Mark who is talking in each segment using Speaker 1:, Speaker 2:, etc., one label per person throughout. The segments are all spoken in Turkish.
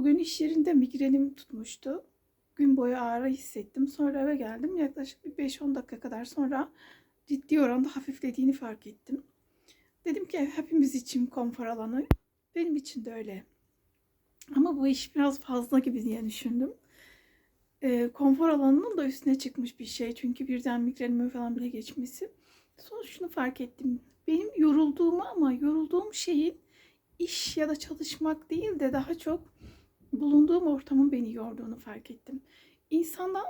Speaker 1: Bugün iş yerinde migrenim tutmuştu. Gün boyu ağrı hissettim. Sonra eve geldim. Yaklaşık bir 5-10 dakika kadar sonra ciddi oranda hafiflediğini fark ettim. Dedim ki hepimiz için konfor alanı. Benim için de öyle. Ama bu iş biraz fazla gibi diye düşündüm. Ee, konfor alanının da üstüne çıkmış bir şey. Çünkü birden migrenimin falan bile geçmesi. Sonra şunu fark ettim. Benim yorulduğumu ama yorulduğum şeyin iş ya da çalışmak değil de daha çok bulunduğum ortamın beni yorduğunu fark ettim. İnsandan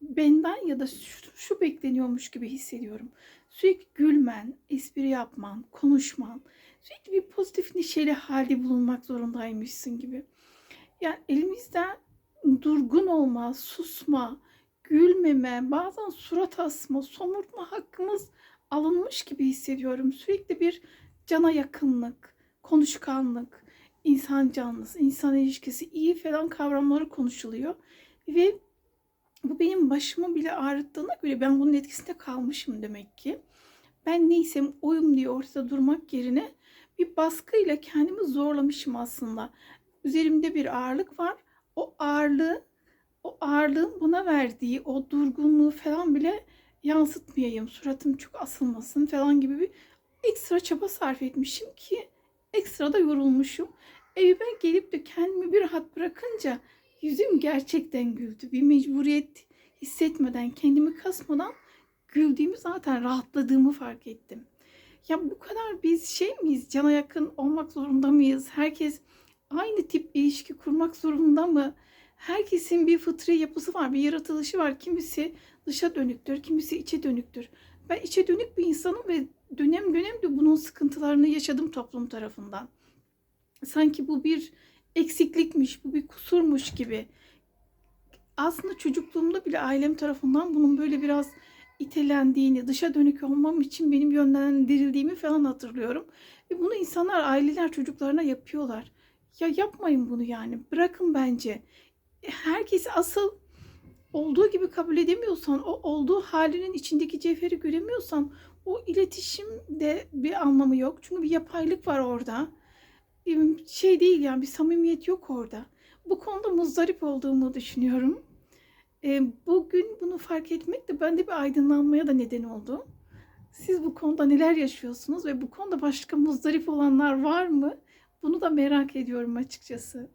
Speaker 1: benden ya da şu, şu bekleniyormuş gibi hissediyorum. Sürekli gülmen, espri yapman, konuşman, sürekli bir pozitif neşeli halde bulunmak zorundaymışsın gibi. Yani elimizden durgun olma, susma, gülmeme, bazen surat asma, somurtma hakkımız alınmış gibi hissediyorum. Sürekli bir cana yakınlık, konuşkanlık, insan canlısı, insan ilişkisi iyi falan kavramları konuşuluyor. Ve bu benim başımı bile ağrıttığına göre ben bunun etkisinde kalmışım demek ki. Ben neysem oyum diye ortada durmak yerine bir baskıyla kendimi zorlamışım aslında. Üzerimde bir ağırlık var. O ağırlığı, o ağırlığın buna verdiği o durgunluğu falan bile yansıtmayayım. Suratım çok asılmasın falan gibi bir ekstra çaba sarf etmişim ki ekstra da yorulmuşum. Evime gelip de kendimi bir rahat bırakınca yüzüm gerçekten güldü. Bir mecburiyet hissetmeden, kendimi kasmadan güldüğümü zaten rahatladığımı fark ettim. Ya bu kadar biz şey miyiz? Cana yakın olmak zorunda mıyız? Herkes aynı tip ilişki kurmak zorunda mı? Herkesin bir fıtri yapısı var, bir yaratılışı var. Kimisi dışa dönüktür, kimisi içe dönüktür. Ben içe dönük bir insanım ve dönem dönem de bunun sıkıntılarını yaşadım toplum tarafından. Sanki bu bir eksiklikmiş, bu bir kusurmuş gibi. Aslında çocukluğumda bile ailem tarafından bunun böyle biraz itelendiğini, dışa dönük olmam için benim yönlendirildiğimi falan hatırlıyorum. Ve bunu insanlar, aileler çocuklarına yapıyorlar. Ya yapmayın bunu yani. Bırakın bence. Herkesi asıl olduğu gibi kabul edemiyorsan, o olduğu halinin içindeki cevheri göremiyorsan o iletişimde bir anlamı yok. Çünkü bir yapaylık var orada. Şey değil yani bir samimiyet yok orada. Bu konuda muzdarip olduğumu düşünüyorum. Bugün bunu fark etmek de bende bir aydınlanmaya da neden oldu. Siz bu konuda neler yaşıyorsunuz ve bu konuda başka muzdarip olanlar var mı? Bunu da merak ediyorum açıkçası.